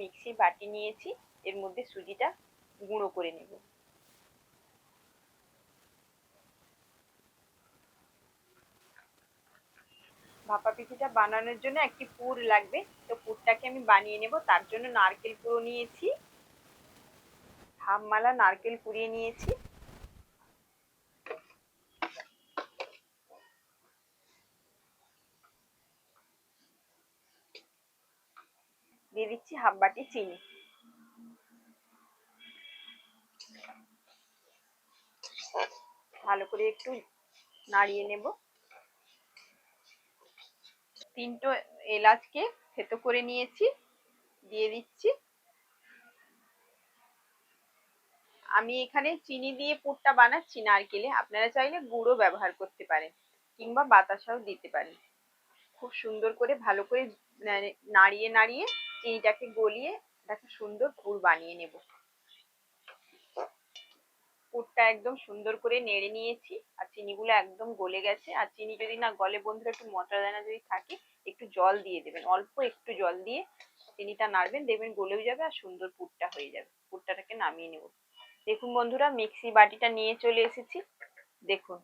Mixie বাটি নিয়েছি, এর মধ্যে সুজিটা গুঁড়ো করে নেব। ভাপা পিঠিটা বানানোর জন্য একটি পুর লাগবে, তো পুরটাকে আমি বানিয়ে নেব, তার জন্য নারকেল পুরো নিয়েছি। হাফ মালা নারকেল কুড়িয়ে নিয়েছি। দিয়ে দিচ্ছি হাফ বাটি চিনি। ভালো করে একটু নাড়িয়ে নেব। তিনটো এলাচকে থেতো করে নিয়েছি, দিয়ে দিচ্ছি। আমি এখানে চিনি দিয়ে পুরটা বানাচ্ছি নারকেলে, আপনারা চাইলে গুঁড়ো ব্যবহার করতে পারেন, কিংবা বাতাসাও দিতে পারেন। খুব সুন্দর করে ভালো করে নাড়িয়ে নাড়িয়ে চিনিটাকে গলিয়ে একটা সুন্দর পুর বানিয়ে নেব। পুরটা একদম সুন্দর করে নেড়ে নিয়েছি আর চিনিগুলো একদম গলে গেছে। আর চিনি যদি না গলে, বন্ধুরা একটু মশলা দানা যদি থাকে, একটু জল দিয়ে দেবেন। অল্প একটু জল দিয়ে চিনিটা নাড়বেন, দেখবেন গলেও যাবে আর সুন্দর পুরটা হয়ে যাবে। পুরটাকে নামিয়ে নেব। দেখুন বন্ধুরা, মিক্সি বাটিটা নিয়ে চলে এসেছি। দেখুন,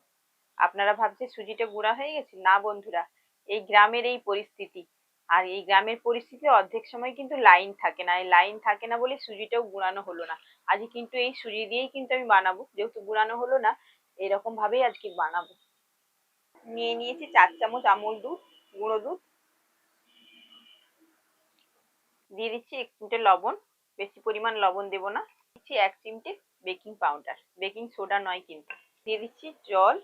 আপনারা ভাবছে সুজিটা গুঁড়া হয়ে গেছে? না বন্ধুরা, এই গ্রামের এই পরিস্থিতি। আর এই গ্রামের পরিস্থিতি অর্ধেক সময় কিন্তু লাইন থাকে না। এই লাইন থাকে না বলে সুজিটাও গুঁড়ানো হলো না। আজকে কিন্তু এই সুজি দিয়েই কিন্তু আমি বানাবো। যেহেতু গুঁড়ানো হলো না, এরকম ভাবেই আজকে বানাবো। নিয়ে নিয়েছি চার চামচ আমুল দুধ, গুঁড়ো দুধ। দিয়ে দিচ্ছি এক চিমটে লবণ। বেশি পরিমাণ লবণ দেব না। দিচ্ছি এক চিমটে বেকিং পাউডার বেকিং সোডা নয় কিন্তু। দিয়ে দিচ্ছি জল।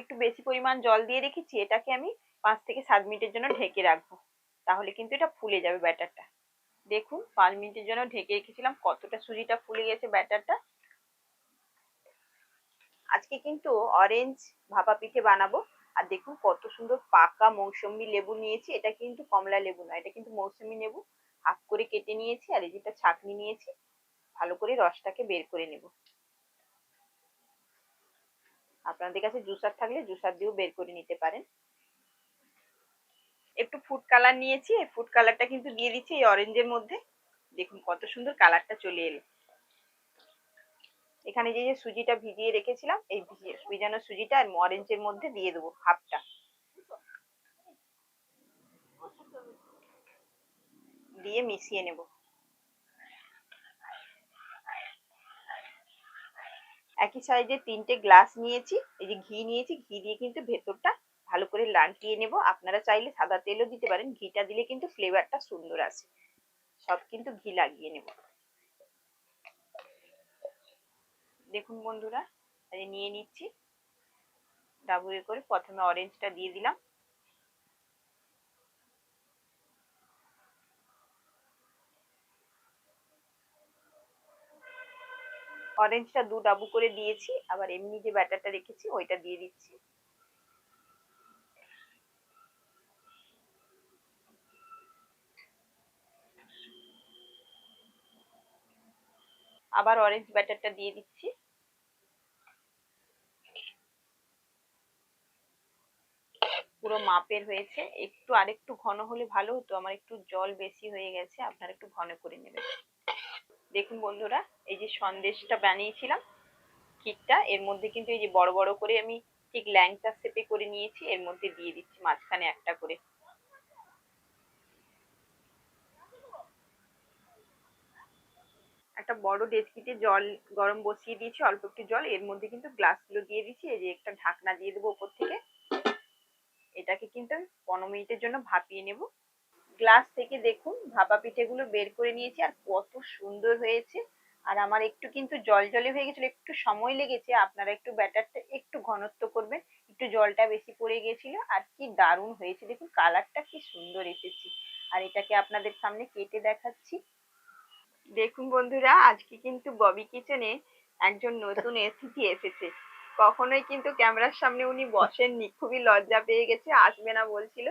একটু বেশি পরিমাণ জল দিয়ে রেখেছি, এটাকে আমি পাঁচ থেকে সাত মিনিটের জন্য ঢেকে রাখব। তাহলে কিন্তু এটা ফুলে যাবে ব্যাটারটা। দেখুন, পাঁচ মিনিটের জন্য ঢেকে রেখেছিলাম, কতটা সুজিটা ফুলে গেছে ব্যাটারটা। আজকে কিন্তু অরেঞ্জ ভাপা পিঠে বানাবো। আর দেখুন, কত সুন্দর পাকা মৌসুমি লেবু নিয়েছি। এটা কিন্তু কমলা লেবু নয়, এটা কিন্তু মৌসুমি লেবু। হাফ করে কেটে নিয়েছি, আর এই যেটা ছাকনি নিয়েছি। ভালো করে রসটাকে বের করে নেব। আপনাদের কাছে জুসার থাকলে জুসার দিয়েও বের করে নিতে পারেন। একটু ফুড কালার নিয়েছি, এই ফুড কালারটা কিন্তু দিয়ে দিচ্ছি এই অরেঞ্জের মধ্যে। দেখুন কত সুন্দর কালারটা চলে এলো। এখানে যে যে সুজিটা ভিজিয়ে রেখেছিলাম, এই ভিজানো সুজিটা আর অরেঞ্জের মধ্যে দিয়ে দেবো হাফটা। দিয়ে মিশিয়ে নেব। একই সাইজে তিনটে গ্লাস নিয়েছি, এই যে ঘি নিয়েছি, ঘি দিয়ে কিন্তু ভেতরটা করে নেব। আপনারা চাইলে সাদা তেলও দিতে পারেন, ঘিটা দিলে কিন্তু ফ্লেভারটা সুন্দর আসে। সব কিন্তু ঘি লাগিয়ে নেব। দেখুন বন্ধুরা নিয়ে নিচ্ছি। ডাবুয়ে করে প্রথমে অরেঞ্জটা দিয়ে দিলাম। অরেঞ্জটা দু ডাবু করে দিয়েছি, আবার এমনি যে ব্যাটারটা রেখেছি, ওইটা দিয়ে দিচ্ছি। আবার অরেঞ্জ ব্যাটারটা দিয়ে দিচ্ছি। পুরো মাপের হয়েছে। একটু আরেকটু ঘন হলে ভালো হতো, আমার একটু জল বেশি হয়ে গেছে, আপনারা একটু ঘন করে নেবেন। দেখুন বন্ধুরা, এই যে সন্দেশটা বানিয়েছিলাম কেকটা এর মধ্যে কিন্তু এই যে বড় বড় করে আমি ঠিক ল্যাংচা শেপে করে নিয়েছি, এর মধ্যে দিয়ে দিচ্ছি মাঝখানে একটা করে। একটা বড় ডেচকিতে জল গরম বসিয়ে দিয়েছি, অল্প একটু জল, এর মধ্যে কিন্তু গ্লাসগুলো দিয়ে দিচ্ছি, এই যে একটা ঢাকনা দিয়ে দেবো ওপর থেকে। এটাকে কিন্তু আমি পনেরো মিনিটের জন্য ভাপিয়ে নেব। গ্লাস থেকে দেখুন ভাপা পিঠেগুলো বের করে নিয়েছি, আর কত সুন্দর হয়েছে। আর আমার একটু কিন্তু জল জলে হয়ে গেছিল, একটু সময় লেগেছে, আপনারা একটু ব্যাটারটা একটু ঘনত্ব করবেন, একটু জলটা বেশি পড়ে গিয়েছিল আর কি দারুণ হয়েছে, দেখুন কালারটা কি সুন্দর এসেছে। আর এটাকে আপনাদের সামনে কেটে দেখাচ্ছি। দেখুন বন্ধুরা, আজকে কিন্তু ববি কিচেনে একজন নতুন অতিথি এসেছে। কখনোই কিন্তু ক্যামেরার সামনে উনি বসেননি, খুবই লজ্জা পেয়ে গেছে, আসবে না বলছিল।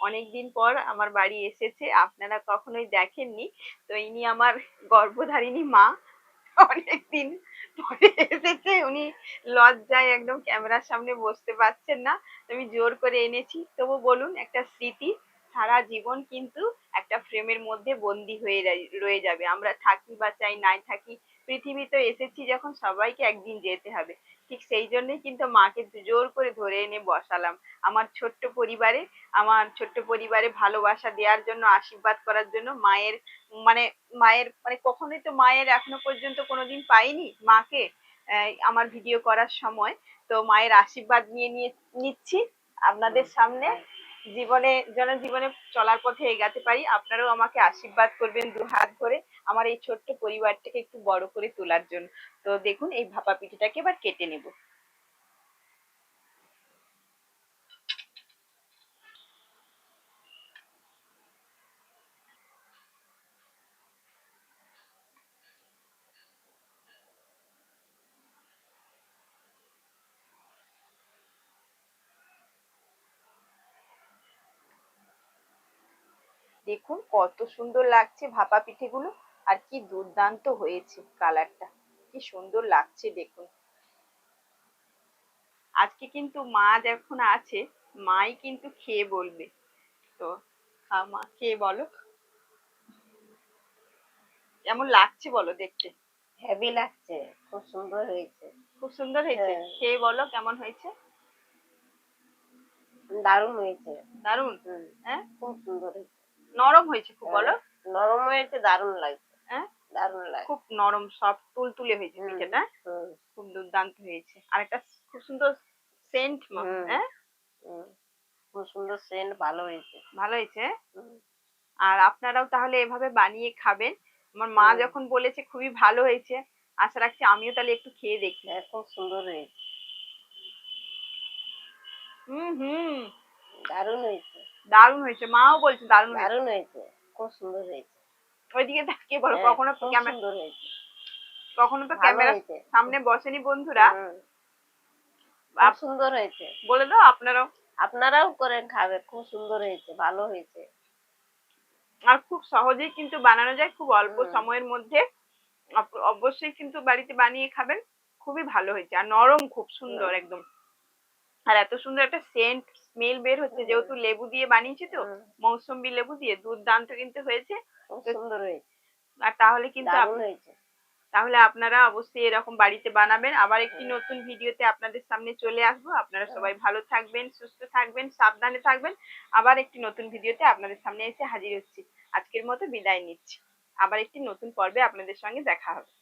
অনেকদিন পর আমার বাড়ি এসেছে, আপনারা কখনোই দেখেননি। তো ইনি আমার গর্ভধারিণী মা, অনেকদিন পরে এসেছে, উনি লজ্জায় একদম ক্যামেরার সামনে বসতে পারছেন না। আমি জোর করে এনেছি, তবু বলুন একটা স্মৃতি। সারা জীবন কিন্তু একটা ফ্রেমের মধ্যে বন্দি হয়ে রয়ে যাবে। আমরা থাকি বা চাই, নাই থাকি, পৃথিবীতে এসেছি যখন সবাইকে একদিন যেতে হবে। ঠিক সেই জন্যই কিন্তু মাকে জোর করে ধরে এনে বসালাম। আমার ছোট্ট পরিবারে, আমার ছোট্ট পরিবারে ভালোবাসা দেওয়ার জন্য, আশীর্বাদ করার জন্য মায়ের মানে মায়ের মানে কখনোই তো মায়ের এখনও পর্যন্ত কোনোদিন পাইনি মাকে আমার ভিডিও করার সময়। তো মায়ের আশীর্বাদ নিয়ে নিয়ে নিচ্ছি আপনাদের সামনে। জীবনে যেন জীবনে চলার পথে এগাতে পারি। আপনারাও আমাকে আশীর্বাদ করবেন দু হাত ধরে আমার এই ছোট্ট পরিবারটাকে একটু বড় করে তোলার জন্য। তো দেখুন, এই ভাপা পিঠেটাকে এবার কেটে নেব। দেখুন কত সুন্দর লাগছে ভাপা পিঠেগুলো। আর কি দুর্দান্ত হয়েছে কালারটা। কি সুন্দর লাগছে দেখুন। আজকে কিন্তু মা যখন আছে মাই কিন্তু খেয়ে বলবে। তো মা খেয়ে বলো? কেমন লাগছে বলো দেখতে? হেভি লাগছে খুব সুন্দর হয়েছে। খুব সুন্দর হয়েছে? হ্যাঁ। খেয়ে বলো কেমন হয়েছে? দারুণ হয়েছে। দারুণ হ্যাঁ? খুব সুন্দর হয়েছে। নরম হয়েছে খুব বলো? হ্যাঁ, নরম হয়েছে দারুণ লাগছে। হ্যাঁ? দারুণ লাগছে। খুব নরম তুলতুলে হয়েছে। পিঠেটা খুব দুর্দান্ত হয়েছে। আর একটা খুব সুন্দর সেন্ট। হ্যাঁ? খুব সুন্দর সেন্ট ভালো হয়েছে। ভালো হয়েছে আর আপনারাও তাহলে এভাবে বানিয়ে খাবেন। আমার মা যখন বলেছে খুবই ভালো হয়েছে আশা রাখছি আমিও তাহলে একটু খেয়ে দেখি। হ্যাঁ, খুব সুন্দর হয়েছে। হুম হুম। দারুণ হয়েছে। দারুণ হয়েছে মাও বলছে দারুণ দারুণ হয়েছে খুব সুন্দর হয়েছে। ওইদিকে তাকিয়ে বলো হ্যাঁ, কখনো ক্যামেরা সুন্দর হয়েছে। কখনো তো ক্যামেরা সামনে বসেনি বন্ধুরা। খুব সুন্দর হয়েছে। বলে দাও আপনারাও। আপনারাও করে খাবে খুব সুন্দর হয়েছে ভালো হয়েছে। আর খুব সহজেই কিন্তু বানানো যায় খুব অল্প সময়ের মধ্যে। অবশ্যই কিন্তু বাড়িতে বানিয়ে খাবেন খুবই ভালো হয়েছে। আর নরম খুব সুন্দর একদম। আর এত সুন্দর একটা সেন্ট স্মেল বের হচ্ছে যেহেতু লেবু দিয়ে বানিয়েছি তো হুম, মৌসুম্বি লেবু দিয়ে দুর্দান্ত কিন্তু হয়েছে। সুন্দর হয়েছে। আর তাহলে কিন্তু তাহলে আপনারা অবশ্যই এরকম বাড়িতে বানাবেন। আবার একটি হুম। নতুন ভিডিওতে আপনাদের সামনে চলে আসব। আপনারা সবাই ভালো থাকবেন সুস্থ থাকবেন সাবধানে থাকবেন। আবার একটি নতুন ভিডিওতে আপনাদের সামনে এসে হাজির হচ্ছি। আজকের মতো বিদায় নিচ্ছি। আবার একটি নতুন পর্বে আপনাদের সঙ্গে দেখা হবে।